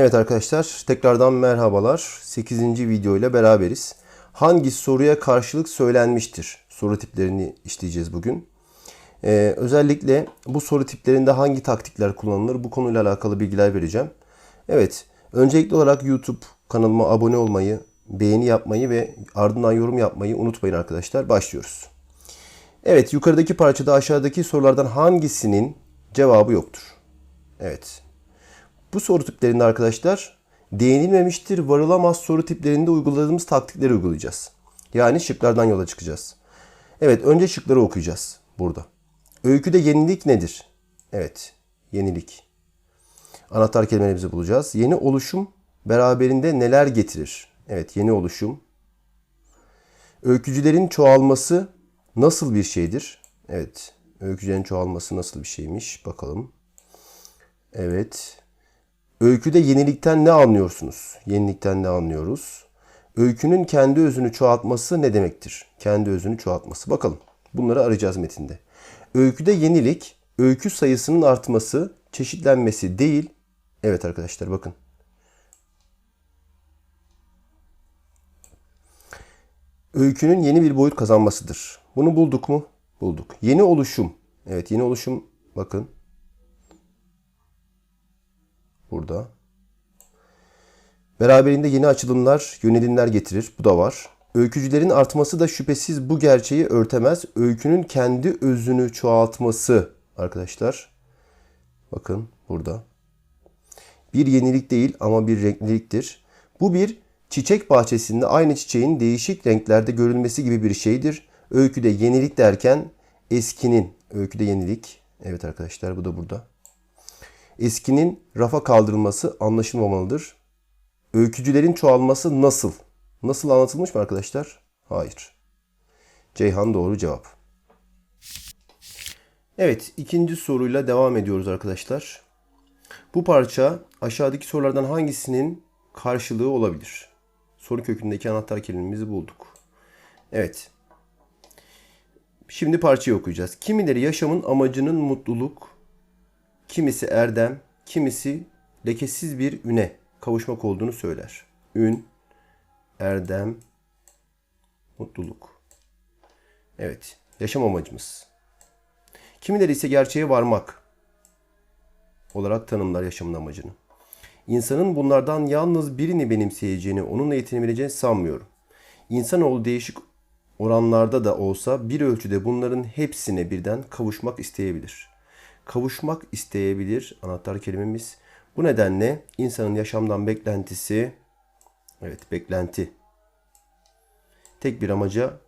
Evet arkadaşlar tekrardan merhabalar. 8. video ile beraberiz. Hangi soruya karşılık söylenmiştir? Soru tiplerini işleyeceğiz bugün. Ee, özellikle bu soru tiplerinde hangi taktikler kullanılır bu konuyla alakalı bilgiler vereceğim. Evet öncelikli olarak YouTube kanalıma abone olmayı, beğeni yapmayı ve ardından yorum yapmayı unutmayın arkadaşlar. Başlıyoruz. Evet yukarıdaki parçada aşağıdaki sorulardan hangisinin cevabı yoktur? Evet bu soru tiplerinde arkadaşlar değinilmemiştir, varılamaz soru tiplerinde uyguladığımız taktikleri uygulayacağız. Yani şıklardan yola çıkacağız. Evet, önce şıkları okuyacağız burada. Öyküde yenilik nedir? Evet, yenilik. Anahtar kelimelerimizi bulacağız. Yeni oluşum beraberinde neler getirir? Evet, yeni oluşum. Öykücülerin çoğalması nasıl bir şeydir? Evet, öykücülerin çoğalması nasıl bir şeymiş? Bakalım. Evet. Öyküde yenilikten ne anlıyorsunuz? Yenilikten ne anlıyoruz? Öykünün kendi özünü çoğaltması ne demektir? Kendi özünü çoğaltması. Bakalım. Bunları arayacağız metinde. Öyküde yenilik, öykü sayısının artması, çeşitlenmesi değil. Evet arkadaşlar bakın. Öykünün yeni bir boyut kazanmasıdır. Bunu bulduk mu? Bulduk. Yeni oluşum. Evet yeni oluşum bakın. Burada. Beraberinde yeni açılımlar, yönelimler getirir. Bu da var. Öykücülerin artması da şüphesiz bu gerçeği örtemez. Öykünün kendi özünü çoğaltması arkadaşlar. Bakın burada. Bir yenilik değil ama bir renkliliktir. Bu bir çiçek bahçesinde aynı çiçeğin değişik renklerde görülmesi gibi bir şeydir. Öyküde yenilik derken eskinin, öyküde yenilik. Evet arkadaşlar bu da burada. Eskinin rafa kaldırılması anlaşılmamalıdır. Öykücülerin çoğalması nasıl? Nasıl anlatılmış mı arkadaşlar? Hayır. Ceyhan doğru cevap. Evet, ikinci soruyla devam ediyoruz arkadaşlar. Bu parça aşağıdaki sorulardan hangisinin karşılığı olabilir? Soru kökündeki anahtar kelimemizi bulduk. Evet. Şimdi parçayı okuyacağız. Kimileri yaşamın amacının mutluluk, kimisi erdem, kimisi lekesiz bir üne kavuşmak olduğunu söyler. Ün, erdem, mutluluk. Evet, yaşam amacımız. Kimileri ise gerçeğe varmak olarak tanımlar yaşamın amacını. İnsanın bunlardan yalnız birini benimseyeceğini, onunla yetinebileceğini sanmıyorum. İnsanoğlu değişik oranlarda da olsa bir ölçüde bunların hepsine birden kavuşmak isteyebilir. Kavuşmak isteyebilir anahtar kelimemiz. Bu nedenle insanın yaşamdan beklentisi, evet beklenti, tek bir amaca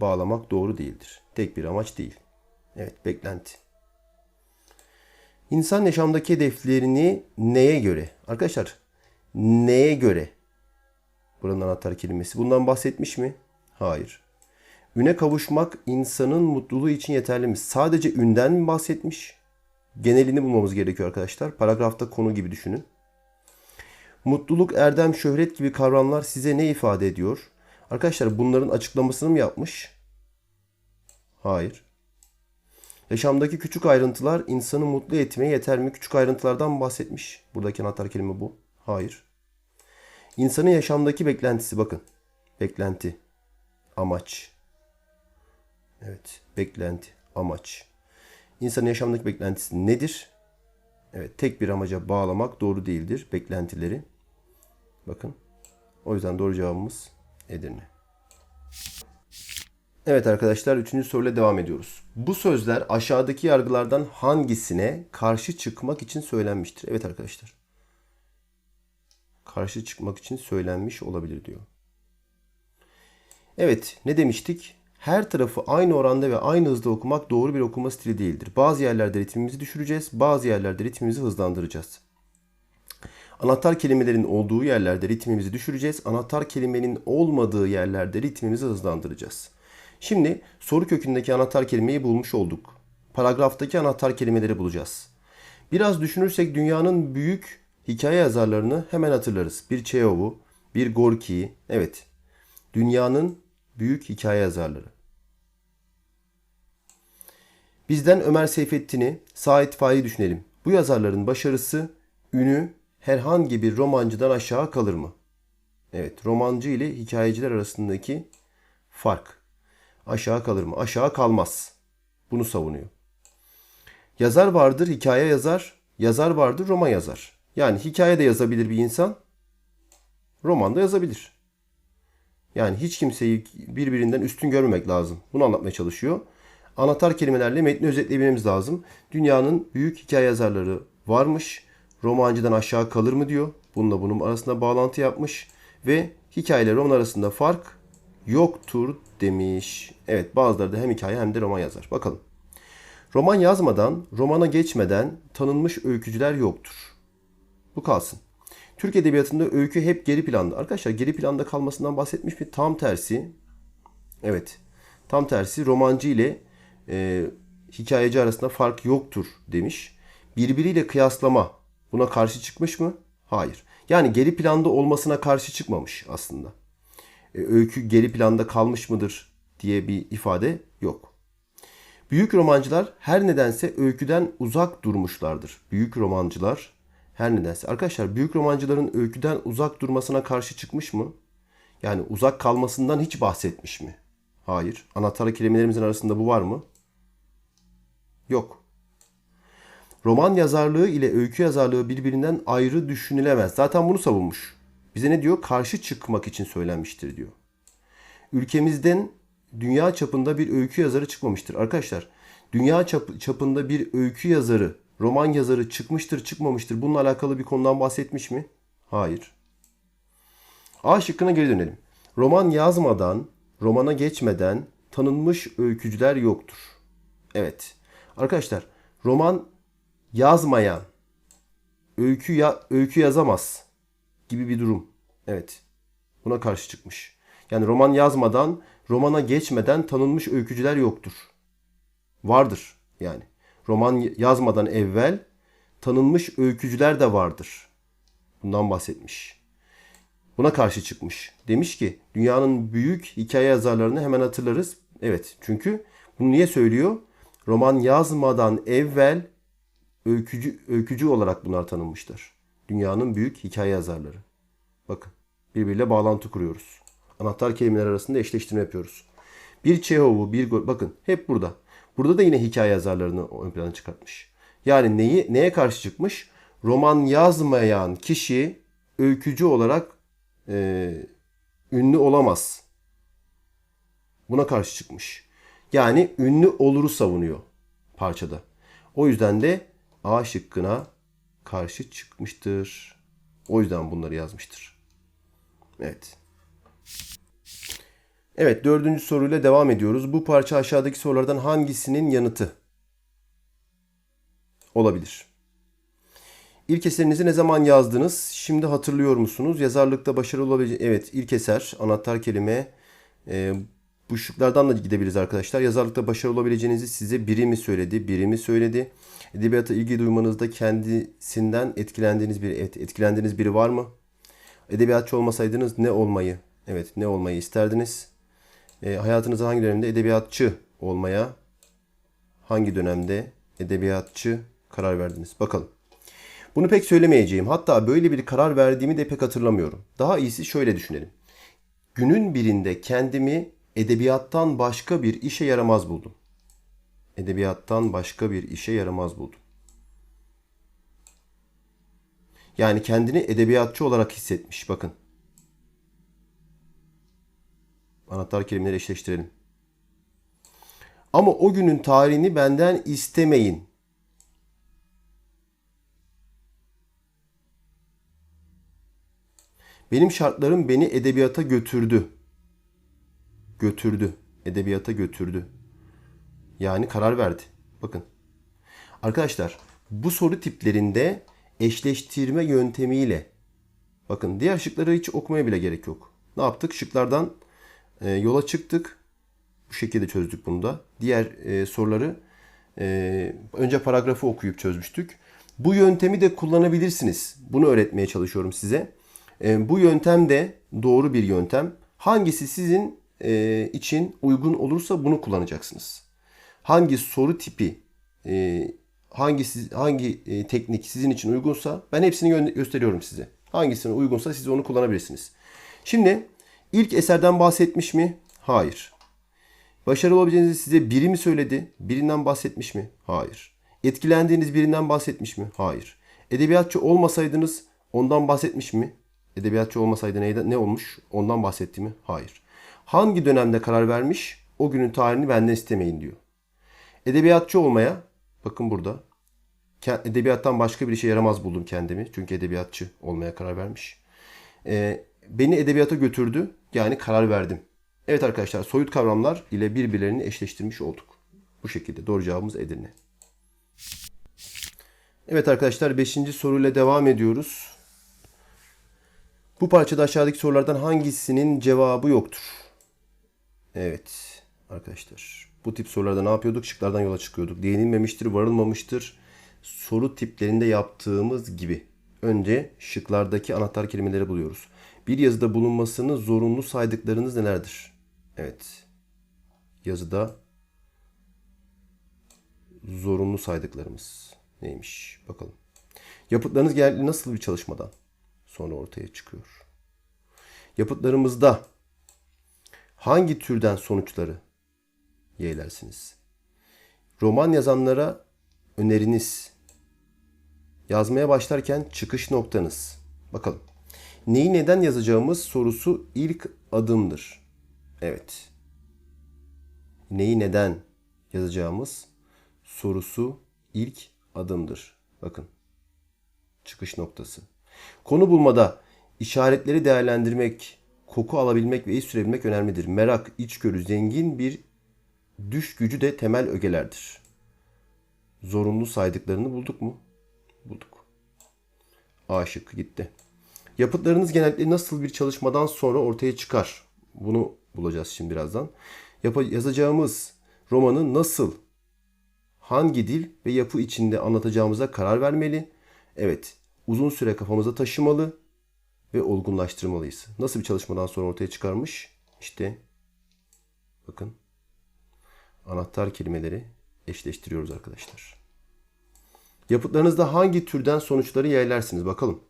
bağlamak doğru değildir. Tek bir amaç değil. Evet beklenti. İnsan yaşamdaki hedeflerini neye göre? Arkadaşlar neye göre? Buranın anahtar kelimesi. Bundan bahsetmiş mi? Hayır. Üne kavuşmak insanın mutluluğu için yeterli mi? Sadece ünden mi bahsetmiş? Genelini bulmamız gerekiyor arkadaşlar. Paragrafta konu gibi düşünün. Mutluluk, erdem, şöhret gibi kavramlar size ne ifade ediyor? Arkadaşlar bunların açıklamasını mı yapmış? Hayır. Yaşamdaki küçük ayrıntılar insanı mutlu etmeye yeter mi? Küçük ayrıntılardan bahsetmiş. Buradaki anahtar kelime bu. Hayır. İnsanın yaşamdaki beklentisi bakın. Beklenti. Amaç. Evet. Beklenti. Amaç. İnsanın yaşamdaki beklentisi nedir? Evet. Tek bir amaca bağlamak doğru değildir. Beklentileri. Bakın. O yüzden doğru cevabımız Edirne. Evet arkadaşlar üçüncü soruyla devam ediyoruz. Bu sözler aşağıdaki yargılardan hangisine karşı çıkmak için söylenmiştir? Evet arkadaşlar. Karşı çıkmak için söylenmiş olabilir diyor. Evet ne demiştik? Her tarafı aynı oranda ve aynı hızda okumak doğru bir okuma stili değildir. Bazı yerlerde ritmimizi düşüreceğiz, bazı yerlerde ritmimizi hızlandıracağız. Anahtar kelimelerin olduğu yerlerde ritmimizi düşüreceğiz. Anahtar kelimenin olmadığı yerlerde ritmimizi hızlandıracağız. Şimdi soru kökündeki anahtar kelimeyi bulmuş olduk. Paragraftaki anahtar kelimeleri bulacağız. Biraz düşünürsek dünyanın büyük hikaye yazarlarını hemen hatırlarız. Bir Çehov'u, bir Gorki'yi. Evet. Dünyanın büyük hikaye yazarları. Bizden Ömer Seyfettin'i, Sait Faik'i düşünelim. Bu yazarların başarısı, ünü herhangi bir romancıdan aşağı kalır mı? Evet, romancı ile hikayeciler arasındaki fark. Aşağı kalır mı? Aşağı kalmaz. Bunu savunuyor. Yazar vardır, hikaye yazar. Yazar vardır, roman yazar. Yani hikaye de yazabilir bir insan. Roman da yazabilir. Yani hiç kimseyi birbirinden üstün görmemek lazım. Bunu anlatmaya çalışıyor. Anahtar kelimelerle metni özetleyebilmemiz lazım. Dünyanın büyük hikaye yazarları varmış. Romancıdan aşağı kalır mı diyor. Bununla bunun arasında bağlantı yapmış. Ve hikayeyle roman arasında fark yoktur demiş. Evet bazıları da hem hikaye hem de roman yazar. Bakalım. Roman yazmadan, romana geçmeden tanınmış öykücüler yoktur. Bu kalsın. Türk Edebiyatı'nda öykü hep geri planda. Arkadaşlar geri planda kalmasından bahsetmiş mi? Tam tersi. Evet. Tam tersi romancı ile e, hikayeci arasında fark yoktur demiş. Birbiriyle kıyaslama buna karşı çıkmış mı? Hayır. Yani geri planda olmasına karşı çıkmamış aslında. E, öykü geri planda kalmış mıdır diye bir ifade yok. Büyük romancılar her nedense öyküden uzak durmuşlardır. Büyük romancılar her nedense. Arkadaşlar büyük romancıların öyküden uzak durmasına karşı çıkmış mı? Yani uzak kalmasından hiç bahsetmiş mi? Hayır. Anahtar kelimelerimizin arasında bu var mı? Yok. Roman yazarlığı ile öykü yazarlığı birbirinden ayrı düşünülemez. Zaten bunu savunmuş. Bize ne diyor? Karşı çıkmak için söylenmiştir diyor. Ülkemizden dünya çapında bir öykü yazarı çıkmamıştır. Arkadaşlar dünya çap- çapında bir öykü yazarı, roman yazarı çıkmıştır çıkmamıştır. Bununla alakalı bir konudan bahsetmiş mi? Hayır. A şıkkına geri dönelim. Roman yazmadan, romana geçmeden tanınmış öykücüler yoktur. Evet. Arkadaşlar roman yazmayan öykü ya, öykü yazamaz gibi bir durum. Evet. Buna karşı çıkmış. Yani roman yazmadan, romana geçmeden tanınmış öykücüler yoktur. Vardır yani. Roman yazmadan evvel tanınmış öykücüler de vardır. Bundan bahsetmiş. Buna karşı çıkmış. Demiş ki dünyanın büyük hikaye yazarlarını hemen hatırlarız. Evet çünkü bunu niye söylüyor? Roman yazmadan evvel öykücü, öykücü olarak bunlar tanınmıştır. Dünyanın büyük hikaye yazarları. Bakın birbiriyle bağlantı kuruyoruz. Anahtar kelimeler arasında eşleştirme yapıyoruz. Bir Çehov'u, bir bakın hep burada. Burada da yine hikaye yazarlarını ön plana çıkartmış. Yani neyi neye karşı çıkmış? Roman yazmayan kişi öykücü olarak e, ünlü olamaz. Buna karşı çıkmış. Yani ünlü oluru savunuyor parçada. O yüzden de A şıkkına karşı çıkmıştır. O yüzden bunları yazmıştır. Evet. Evet dördüncü soruyla devam ediyoruz. Bu parça aşağıdaki sorulardan hangisinin yanıtı olabilir? İlk eserinizi ne zaman yazdınız? Şimdi hatırlıyor musunuz? Yazarlıkta başarılı olabilecek... Evet ilk eser anahtar kelime. Ee, bu şıklardan da gidebiliriz arkadaşlar. Yazarlıkta başarılı olabileceğinizi size biri mi söyledi? Biri mi söyledi? Edebiyata ilgi duymanızda kendisinden etkilendiğiniz bir evet, etkilendiğiniz biri var mı? Edebiyatçı olmasaydınız ne olmayı? Evet ne olmayı isterdiniz? E, hayatınızın hangi dönemde edebiyatçı olmaya hangi dönemde edebiyatçı karar verdiniz? Bakalım. Bunu pek söylemeyeceğim. Hatta böyle bir karar verdiğimi de pek hatırlamıyorum. Daha iyisi şöyle düşünelim. Günün birinde kendimi edebiyattan başka bir işe yaramaz buldum. Edebiyattan başka bir işe yaramaz buldum. Yani kendini edebiyatçı olarak hissetmiş. Bakın. Anahtar kelimeleri eşleştirelim. Ama o günün tarihini benden istemeyin. Benim şartlarım beni edebiyata götürdü. Götürdü. Edebiyata götürdü. Yani karar verdi. Bakın. Arkadaşlar bu soru tiplerinde eşleştirme yöntemiyle bakın diğer şıkları hiç okumaya bile gerek yok. Ne yaptık? Şıklardan e, yola çıktık. Bu şekilde çözdük bunu da. Diğer e, soruları e, önce paragrafı okuyup çözmüştük. Bu yöntemi de kullanabilirsiniz. Bunu öğretmeye çalışıyorum size. E, bu yöntem de doğru bir yöntem. Hangisi sizin e, için uygun olursa bunu kullanacaksınız. Hangi soru tipi e, hangi hangi e, teknik sizin için uygunsa ben hepsini gö- gösteriyorum size. Hangisine uygunsa siz onu kullanabilirsiniz. Şimdi ilk eserden bahsetmiş mi? Hayır. Başarılı olabileceğinizi size biri mi söyledi? Birinden bahsetmiş mi? Hayır. Etkilendiğiniz birinden bahsetmiş mi? Hayır. Edebiyatçı olmasaydınız ondan bahsetmiş mi? Edebiyatçı olmasaydı neyden, ne olmuş? Ondan bahsetti mi? Hayır. Hangi dönemde karar vermiş? O günün tarihini benden istemeyin diyor. Edebiyatçı olmaya, bakın burada, edebiyattan başka bir işe yaramaz buldum kendimi. Çünkü edebiyatçı olmaya karar vermiş. Ee, beni edebiyata götürdü. Yani karar verdim. Evet arkadaşlar soyut kavramlar ile birbirlerini eşleştirmiş olduk. Bu şekilde doğru cevabımız Edirne. Evet arkadaşlar 5. soruyla devam ediyoruz. Bu parçada aşağıdaki sorulardan hangisinin cevabı yoktur? Evet arkadaşlar. Bu tip sorularda ne yapıyorduk? Şıklardan yola çıkıyorduk. Değinilmemiştir, varılmamıştır. Soru tiplerinde yaptığımız gibi. Önce şıklardaki anahtar kelimeleri buluyoruz. Bir yazıda bulunmasını zorunlu saydıklarınız nelerdir? Evet. Yazıda zorunlu saydıklarımız neymiş? Bakalım. Yapıtlarınız genellikle nasıl bir çalışmadan sonra ortaya çıkıyor? Yapıtlarımızda hangi türden sonuçları yeğlersiniz? Roman yazanlara öneriniz, yazmaya başlarken çıkış noktanız. Bakalım. Neyi neden yazacağımız sorusu ilk adımdır. Evet. Neyi neden yazacağımız sorusu ilk adımdır. Bakın. Çıkış noktası. Konu bulmada işaretleri değerlendirmek, koku alabilmek ve iz sürebilmek önemlidir. Merak, içgörü, zengin bir düş gücü de temel ögelerdir. Zorunlu saydıklarını bulduk mu? Bulduk. A şıkkı gitti. Yapıtlarınız genellikle nasıl bir çalışmadan sonra ortaya çıkar? Bunu bulacağız şimdi birazdan. Yap- yazacağımız romanı nasıl, hangi dil ve yapı içinde anlatacağımıza karar vermeli. Evet, uzun süre kafamıza taşımalı ve olgunlaştırmalıyız. Nasıl bir çalışmadan sonra ortaya çıkarmış? İşte bakın anahtar kelimeleri eşleştiriyoruz arkadaşlar. Yapıtlarınızda hangi türden sonuçları yeğlersiniz bakalım.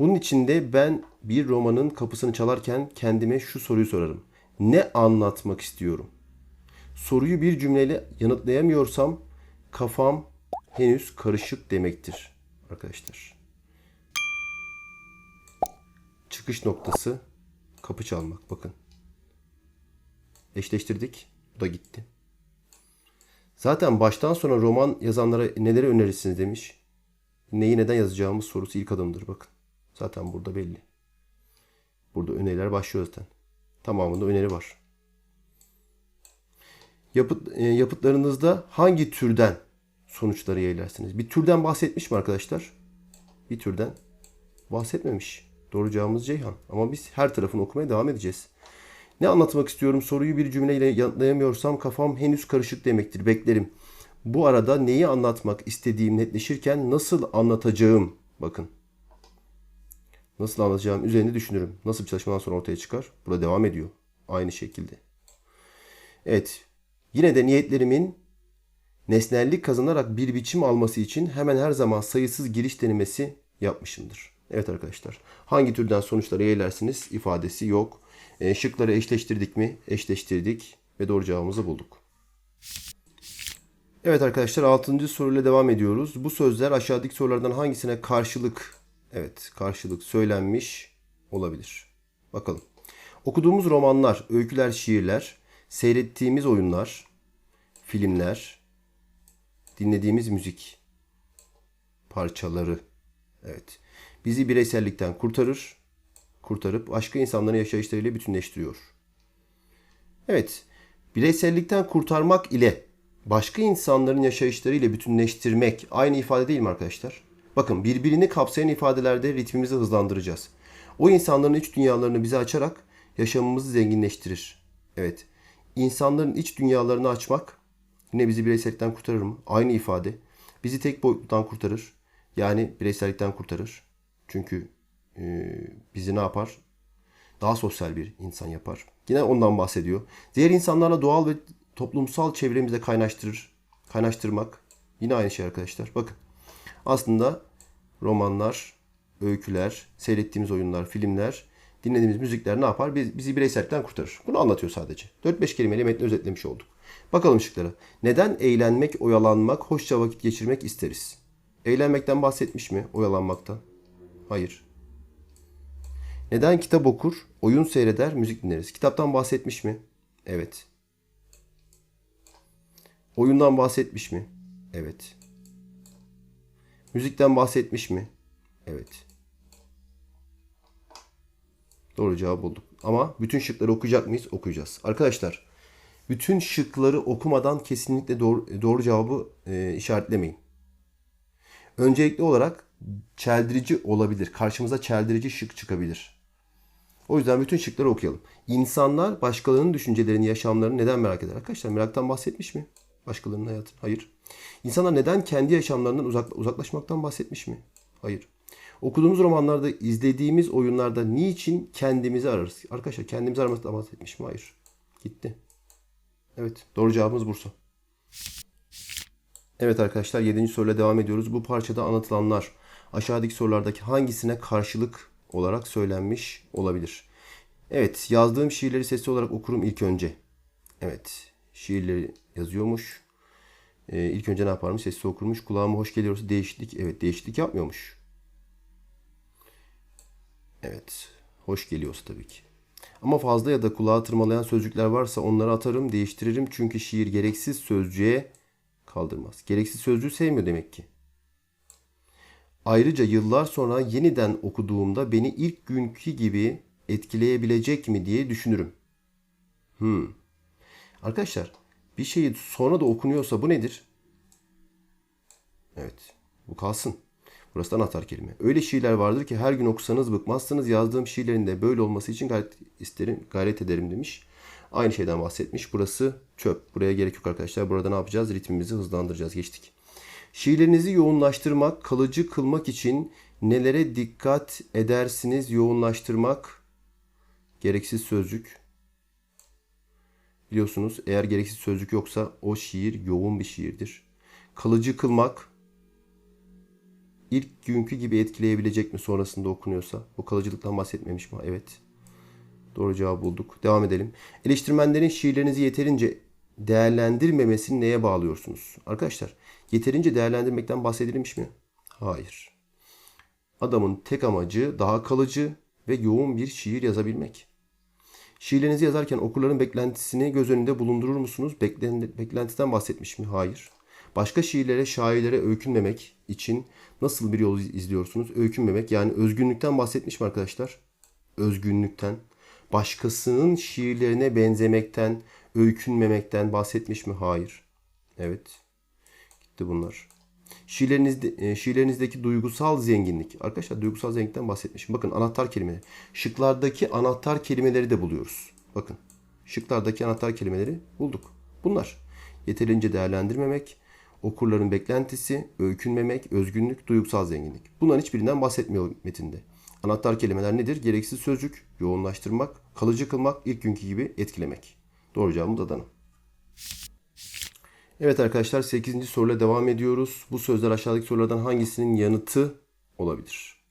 Bunun içinde ben bir romanın kapısını çalarken kendime şu soruyu sorarım. Ne anlatmak istiyorum? Soruyu bir cümleyle yanıtlayamıyorsam kafam henüz karışık demektir arkadaşlar. Çıkış noktası kapı çalmak bakın. Eşleştirdik. Bu da gitti. Zaten baştan sona roman yazanlara neleri önerirsiniz demiş. Neyi neden yazacağımız sorusu ilk adımdır bakın. Zaten burada belli. Burada öneriler başlıyor zaten. Tamamında öneri var. Yapıt, e, yapıtlarınızda hangi türden sonuçları yeğlersiniz? Bir türden bahsetmiş mi arkadaşlar? Bir türden bahsetmemiş. Doğru cevabımız Ceyhan. Ama biz her tarafını okumaya devam edeceğiz. Ne anlatmak istiyorum? Soruyu bir cümleyle yanıtlayamıyorsam kafam henüz karışık demektir. Beklerim. Bu arada neyi anlatmak istediğim netleşirken nasıl anlatacağım bakın. Nasıl anlatacağım üzerinde düşünürüm. Nasıl bir çalışmadan sonra ortaya çıkar? Burada devam ediyor. Aynı şekilde. Evet. Yine de niyetlerimin nesnellik kazanarak bir biçim alması için hemen her zaman sayısız giriş denemesi yapmışımdır. Evet arkadaşlar. Hangi türden sonuçları yeğlersiniz ifadesi yok. E, şıkları eşleştirdik mi? Eşleştirdik ve doğru cevabımızı bulduk. Evet arkadaşlar 6. soruyla devam ediyoruz. Bu sözler aşağıdaki sorulardan hangisine karşılık evet karşılık söylenmiş olabilir? Bakalım. Okuduğumuz romanlar, öyküler, şiirler, seyrettiğimiz oyunlar, filmler, dinlediğimiz müzik parçaları. Evet. Bizi bireysellikten kurtarır, kurtarıp başka insanların yaşayışlarıyla bütünleştiriyor. Evet. Bireysellikten kurtarmak ile başka insanların yaşayışlarıyla bütünleştirmek aynı ifade değil mi arkadaşlar? Bakın birbirini kapsayan ifadelerde ritmimizi hızlandıracağız. O insanların iç dünyalarını bize açarak yaşamımızı zenginleştirir. Evet. İnsanların iç dünyalarını açmak yine bizi bireysellikten kurtarır mı? Aynı ifade. Bizi tek boyuttan kurtarır. Yani bireysellikten kurtarır. Çünkü e, bizi ne yapar? Daha sosyal bir insan yapar. Yine ondan bahsediyor. Diğer insanlarla doğal ve toplumsal çevremize kaynaştırır. Kaynaştırmak Yine aynı şey arkadaşlar. Bakın. Aslında romanlar, öyküler, seyrettiğimiz oyunlar, filmler, dinlediğimiz müzikler ne yapar? Biz- Bizi bireysellikten kurtarır. Bunu anlatıyor sadece. 4-5 kelimeyle metni özetlemiş olduk. Bakalım şıklara. Neden eğlenmek, oyalanmak, hoşça vakit geçirmek isteriz? Eğlenmekten bahsetmiş mi? Oyalanmaktan? Hayır. Neden kitap okur, oyun seyreder, müzik dinleriz? Kitaptan bahsetmiş mi? Evet. Oyundan bahsetmiş mi? Evet. Müzikten bahsetmiş mi? Evet. Doğru cevabı bulduk. Ama bütün şıkları okuyacak mıyız? Okuyacağız. Arkadaşlar, bütün şıkları okumadan kesinlikle doğru, doğru cevabı e, işaretlemeyin. Öncelikli olarak çeldirici olabilir. Karşımıza çeldirici şık çıkabilir. O yüzden bütün şıkları okuyalım. İnsanlar başkalarının düşüncelerini, yaşamlarını neden merak eder? Arkadaşlar meraktan bahsetmiş mi? Başkalarının hayatı. Hayır. İnsanlar neden kendi yaşamlarından uzak, uzaklaşmaktan bahsetmiş mi? Hayır. Okuduğumuz romanlarda, izlediğimiz oyunlarda niçin kendimizi ararız? Arkadaşlar kendimizi aramaktan bahsetmiş mi? Hayır. Gitti. Evet. Doğru cevabımız Bursa. Evet arkadaşlar 7. soruyla devam ediyoruz. Bu parçada anlatılanlar aşağıdaki sorulardaki hangisine karşılık olarak söylenmiş olabilir? Evet yazdığım şiirleri sesli olarak okurum ilk önce. Evet şiirleri yazıyormuş. Ee, ilk önce ne yaparmış? Sesli okurmuş. Kulağıma hoş geliyorsa değişiklik. Evet değişiklik yapmıyormuş. Evet. Hoş geliyorsa tabii ki. Ama fazla ya da kulağa tırmalayan sözcükler varsa onları atarım, değiştiririm. Çünkü şiir gereksiz sözcüğe kaldırmaz. Gereksiz sözcüğü sevmiyor demek ki. Ayrıca yıllar sonra yeniden okuduğumda beni ilk günkü gibi etkileyebilecek mi diye düşünürüm. Hmm. Arkadaşlar bir şeyi sonra da okunuyorsa bu nedir? Evet. Bu kalsın. Burası da anahtar kelime. Öyle şiirler vardır ki her gün okusanız bıkmazsınız. Yazdığım şiirlerin de böyle olması için gayret isterim, gayret ederim demiş. Aynı şeyden bahsetmiş. Burası çöp. Buraya gerek yok arkadaşlar. Burada ne yapacağız? Ritmimizi hızlandıracağız. Geçtik. Şiirlerinizi yoğunlaştırmak, kalıcı kılmak için nelere dikkat edersiniz? Yoğunlaştırmak, gereksiz sözcük. Biliyorsunuz eğer gereksiz sözcük yoksa o şiir yoğun bir şiirdir. Kalıcı kılmak, ilk günkü gibi etkileyebilecek mi sonrasında okunuyorsa? Bu kalıcılıktan bahsetmemiş mi? Evet. Doğru cevabı bulduk. Devam edelim. Eleştirmenlerin şiirlerinizi yeterince değerlendirmemesini neye bağlıyorsunuz? Arkadaşlar yeterince değerlendirmekten bahsedilmiş mi? Hayır. Adamın tek amacı daha kalıcı ve yoğun bir şiir yazabilmek. Şiirlerinizi yazarken okurların beklentisini göz önünde bulundurur musunuz? Beklen- beklentiden bahsetmiş mi? Hayır. Başka şiirlere, şairlere öykünmemek için nasıl bir yol izliyorsunuz? Öykünmemek yani özgünlükten bahsetmiş mi arkadaşlar? Özgünlükten. Başkasının şiirlerine benzemekten, öykünmemekten bahsetmiş mi? Hayır. Evet. Gitti bunlar. Şiirlerinizde, e, şiirlerinizdeki duygusal zenginlik. Arkadaşlar duygusal zenginlikten bahsetmişim. Bakın anahtar kelimeleri. Şıklardaki anahtar kelimeleri de buluyoruz. Bakın. Şıklardaki anahtar kelimeleri bulduk. Bunlar. Yeterince değerlendirmemek, okurların beklentisi, öykünmemek, özgünlük, duygusal zenginlik. Bunların hiçbirinden bahsetmiyor metinde. Anahtar kelimeler nedir? Gereksiz sözcük, yoğunlaştırmak, kalıcı kılmak, ilk günkü gibi etkilemek. Doğru cevabımız Adana. Evet arkadaşlar 8. soruyla devam ediyoruz. Bu sözler aşağıdaki sorulardan hangisinin yanıtı olabilir?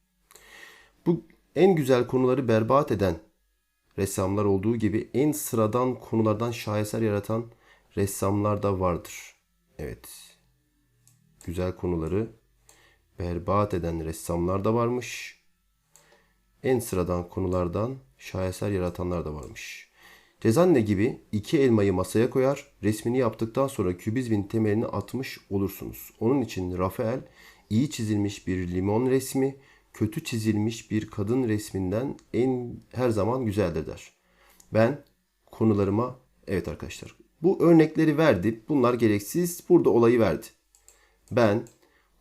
Bu en güzel konuları berbat eden ressamlar olduğu gibi en sıradan konulardan şaheser yaratan ressamlar da vardır. Evet. Güzel konuları berbat eden ressamlar da varmış. En sıradan konulardan şaheser yaratanlar da varmış. Cezanne gibi iki elmayı masaya koyar, resmini yaptıktan sonra kübizmin temelini atmış olursunuz. Onun için Rafael iyi çizilmiş bir limon resmi, kötü çizilmiş bir kadın resminden en her zaman güzeldir der. Ben konularıma evet arkadaşlar bu örnekleri verdi. Bunlar gereksiz. Burada olayı verdi. Ben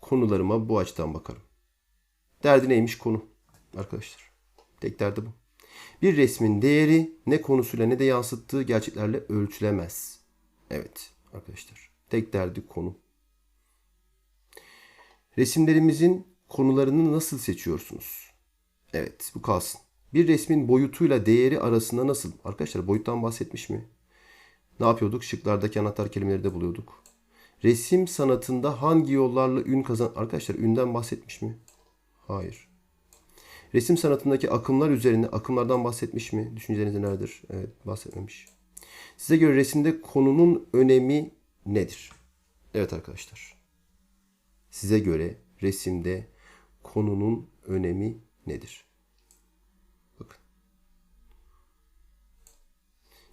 konularıma bu açıdan bakarım. Derdi neymiş konu arkadaşlar. Tek derdi bu. Bir resmin değeri ne konusuyla ne de yansıttığı gerçeklerle ölçülemez. Evet arkadaşlar. Tek derdi konu. Resimlerimizin konularını nasıl seçiyorsunuz? Evet bu kalsın. Bir resmin boyutuyla değeri arasında nasıl? Arkadaşlar boyuttan bahsetmiş mi? Ne yapıyorduk? Şıklardaki anahtar kelimeleri de buluyorduk. Resim sanatında hangi yollarla ün kazan... Arkadaşlar ünden bahsetmiş mi? Hayır. Resim sanatındaki akımlar üzerine akımlardan bahsetmiş mi? Düşünceleriniz nelerdir? Evet bahsetmemiş. Size göre resimde konunun önemi nedir? Evet arkadaşlar. Size göre resimde konunun önemi nedir? Bakın.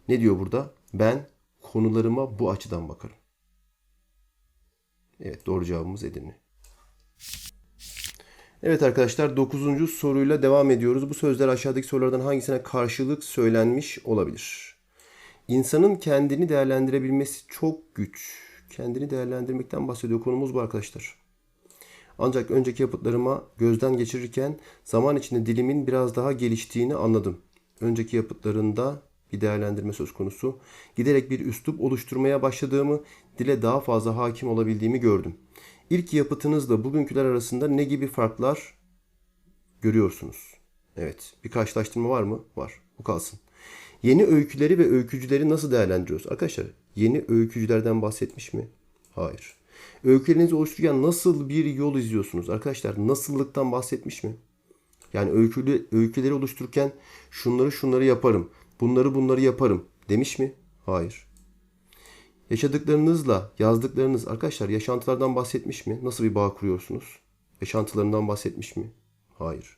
Ne diyor burada? Ben konularıma bu açıdan bakarım. Evet doğru cevabımız Edirne. Evet arkadaşlar 9. soruyla devam ediyoruz. Bu sözler aşağıdaki sorulardan hangisine karşılık söylenmiş olabilir? İnsanın kendini değerlendirebilmesi çok güç. Kendini değerlendirmekten bahsediyor. Konumuz bu arkadaşlar. Ancak önceki yapıtlarıma gözden geçirirken zaman içinde dilimin biraz daha geliştiğini anladım. Önceki yapıtlarında bir değerlendirme söz konusu. Giderek bir üslup oluşturmaya başladığımı, dile daha fazla hakim olabildiğimi gördüm. İlk yapıtınızla bugünküler arasında ne gibi farklar görüyorsunuz? Evet, bir karşılaştırma var mı? Var. Bu kalsın. Yeni öyküleri ve öykücüleri nasıl değerlendiriyoruz? Arkadaşlar, yeni öykücülerden bahsetmiş mi? Hayır. Öykülerinizi oluştururken nasıl bir yol izliyorsunuz? Arkadaşlar, nasıllıktan bahsetmiş mi? Yani öykülü, öyküleri oluştururken şunları şunları yaparım, bunları bunları yaparım demiş mi? Hayır. Yaşadıklarınızla yazdıklarınız arkadaşlar yaşantılardan bahsetmiş mi? Nasıl bir bağ kuruyorsunuz? Yaşantılarından bahsetmiş mi? Hayır.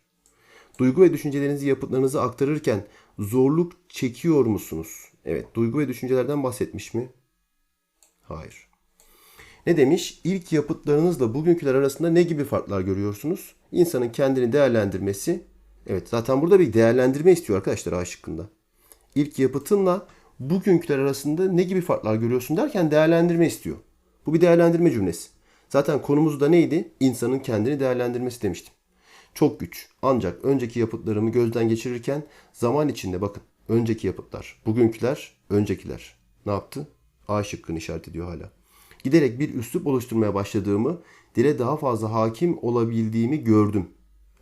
Duygu ve düşüncelerinizi yapıtlarınıza aktarırken zorluk çekiyor musunuz? Evet, duygu ve düşüncelerden bahsetmiş mi? Hayır. Ne demiş? İlk yapıtlarınızla bugünküler arasında ne gibi farklar görüyorsunuz? İnsanın kendini değerlendirmesi. Evet, zaten burada bir değerlendirme istiyor arkadaşlar A şıkkında. İlk yapıtınla bugünküler arasında ne gibi farklar görüyorsun derken değerlendirme istiyor. Bu bir değerlendirme cümlesi. Zaten konumuz da neydi? İnsanın kendini değerlendirmesi demiştim. Çok güç. Ancak önceki yapıtlarımı gözden geçirirken zaman içinde bakın. Önceki yapıtlar, bugünküler, öncekiler. Ne yaptı? A şıkkını işaret ediyor hala. Giderek bir üslup oluşturmaya başladığımı, dile daha fazla hakim olabildiğimi gördüm.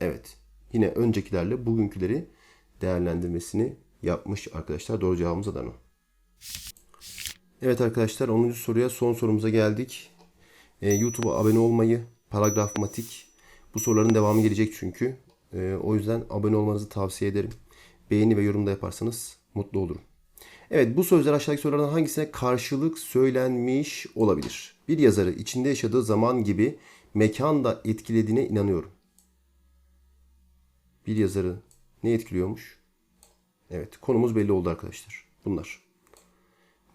Evet. Yine öncekilerle bugünküleri değerlendirmesini yapmış arkadaşlar. Doğru cevabımız Adana. Evet arkadaşlar 10. soruya son sorumuza geldik. Ee, YouTube'a abone olmayı, paragraf matik. Bu soruların devamı gelecek çünkü. Ee, o yüzden abone olmanızı tavsiye ederim. Beğeni ve yorum da yaparsanız mutlu olurum. Evet bu sözler aşağıdaki sorulardan hangisine karşılık söylenmiş olabilir? Bir yazarı içinde yaşadığı zaman gibi mekan da etkilediğine inanıyorum. Bir yazarı ne etkiliyormuş? Evet konumuz belli oldu arkadaşlar. Bunlar.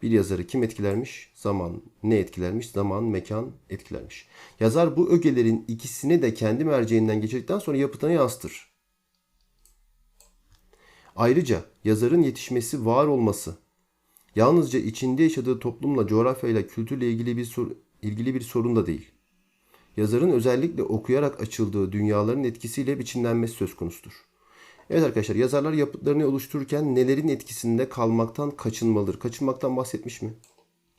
Bir yazarı kim etkilermiş? Zaman ne etkilermiş? Zaman, mekan etkilermiş. Yazar bu ögelerin ikisini de kendi merceğinden geçirdikten sonra yapıtına yansıtır. Ayrıca yazarın yetişmesi, var olması yalnızca içinde yaşadığı toplumla, coğrafyayla, kültürle ilgili bir sor- ilgili bir sorun da değil. Yazarın özellikle okuyarak açıldığı dünyaların etkisiyle biçimlenmesi söz konusudur. Evet arkadaşlar yazarlar yapıtlarını oluştururken nelerin etkisinde kalmaktan kaçınmalıdır? Kaçınmaktan bahsetmiş mi?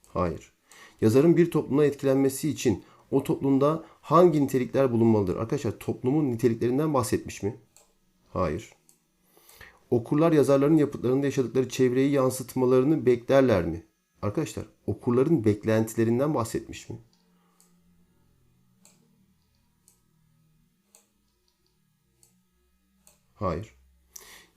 Hayır. Yazarın bir toplumda etkilenmesi için o toplumda hangi nitelikler bulunmalıdır? Arkadaşlar toplumun niteliklerinden bahsetmiş mi? Hayır. Okurlar yazarların yapıtlarında yaşadıkları çevreyi yansıtmalarını beklerler mi? Arkadaşlar okurların beklentilerinden bahsetmiş mi? Hayır.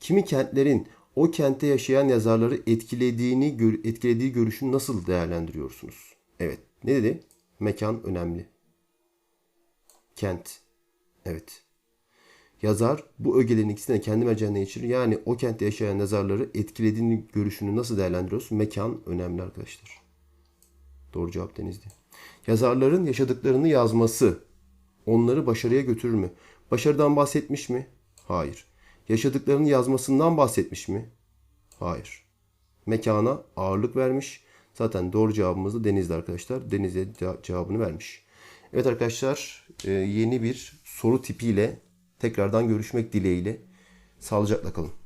Kimi kentlerin o kentte yaşayan yazarları etkilediğini etkilediği görüşünü nasıl değerlendiriyorsunuz? Evet. Ne dedi? Mekan önemli. Kent. Evet. Yazar bu ögelerin ikisini de kendi merceğine geçirir. Yani o kentte yaşayan yazarları etkilediğini görüşünü nasıl değerlendiriyorsun? Mekan önemli arkadaşlar. Doğru cevap Denizli. Yazarların yaşadıklarını yazması onları başarıya götürür mü? Başarıdan bahsetmiş mi? Hayır. Yaşadıklarını yazmasından bahsetmiş mi? Hayır. Mekana ağırlık vermiş. Zaten doğru cevabımız da Denizli arkadaşlar. Denizli ce- cevabını vermiş. Evet arkadaşlar e, yeni bir soru tipiyle tekrardan görüşmek dileğiyle. Sağlıcakla kalın.